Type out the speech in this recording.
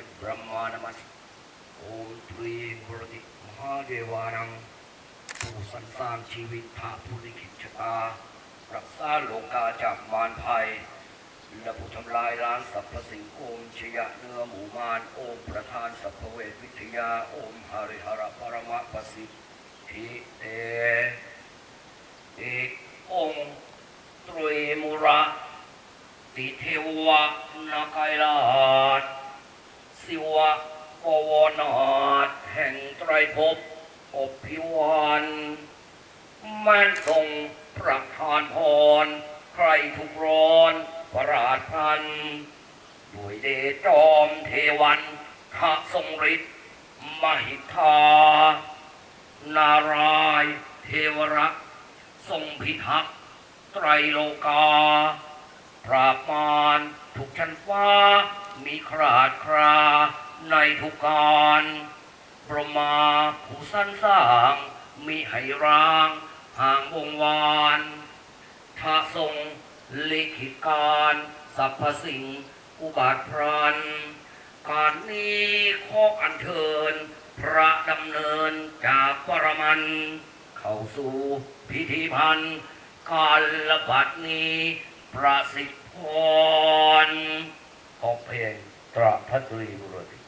च ब्रह्मा नमः ॐ त्रिये गुरुति महादेवानां ผู้สรรสร้างชีวิตพระผู้ลิขิตชะตารักษาโลกาจากมารภัย และผู้ทำลายล้างสรรพสิ่งโอมชยะเนื้อหมู่มานโอมประธานสรรพเวทวิทยาโอมหริหรปรมะปสิทธิเตอีกองตรีมุระติเทวะนาไกาลา ไรภพอบพิวันม่นทรงประทานพร ใครทุกร้อนประราชพันด้วยเดชจอมเทวันทะทรงฤทธิ์มหิทานารายเทวรักษ์ทรงพิทักษ์ไตรโลกา ปราบมารทุกชั้นฟ้า มีคราดคราในทุกการ พระมาผู้สั้นสร้างมีให้ร้าง ห่างวงวานถ้าทรงลิขิตการสรรพสิ่งอุบัติพรันการนี้ขออัญเชิญ พระดำเนินจากปรมัน เข้าสู่พิธีพันธ์การระบาดนี้ประสิทธิพรออกเพลงตราพัตรีบุรติ